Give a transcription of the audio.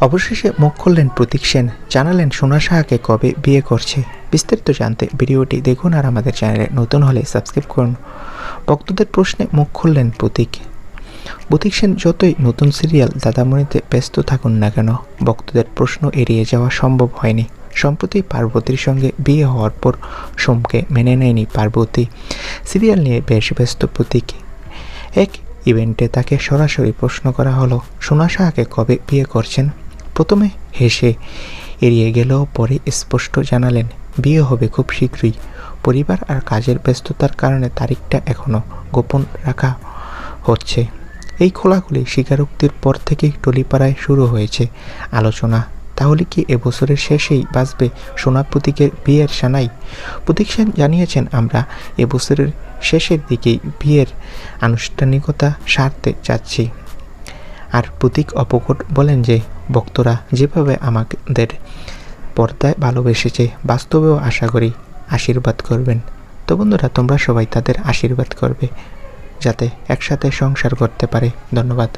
অবশেষে মুখ খুললেন প্রতীক সেন। জানালেন সোনা সাহাকে কবে বিয়ে করছে। বিস্তারিত জানতে ভিডিওটি দেখুন আর আমাদের চ্যানেলে নতুন হলে সাবস্ক্রাইব করুন। ভক্তদের প্রশ্নে মুখ খুললেন প্রতীক। প্রতীক সেন যতই নতুন সিরিয়াল দাদামণিতে ব্যস্ত থাকুন না কেন, ভক্তদের প্রশ্ন এড়িয়ে যাওয়া সম্ভব হয়নি। সম্প্রতি পার্বতীর সঙ্গে বিয়ে হওয়ার পর সোমকে মেনে নেয়নি পার্বতী। সিরিয়াল নিয়ে বেশ ব্যস্ত প্রতীক। এক ইভেন্টে তাকে সরাসরি প্রশ্ন করা হলো, সোনা সাহাকে কবে বিয়ে করছেন? প্রথমে হেসে এড়িয়ে গেলেও পরে স্পষ্ট জানালেন, বিয়ে হবে খুব শীঘ্রই। পরিবার আর কাজের ব্যস্ততার কারণে তারিখটা এখনও গোপন রাখা হচ্ছে। এই খোলাখুলি স্বীকারোক্তির পর থেকেই টলিপাড়ায় শুরু হয়েছে আলোচনা। তাহলে কি এবছরের শেষেই বাঁচবে সোনা প্রতীকের বিয়ের সানাই? প্রতীক সেন জানিয়েছেন, আমরা এবছরের শেষের দিকেই বিয়ের আনুষ্ঠানিকতা সারতে চাচ্ছি। আর প্রতীক অপকট বলেন যে, ভক্তরা যেভাবে আমাদের পর্দায় ভালোবেসেছে, বাস্তবেও আশা করি আশীর্বাদ করবেন। তো বন্ধুরা, তোমরা সবাই তাদের আশীর্বাদ করবে, যাতে একসাথে সংসার করতে পারে। ধন্যবাদ।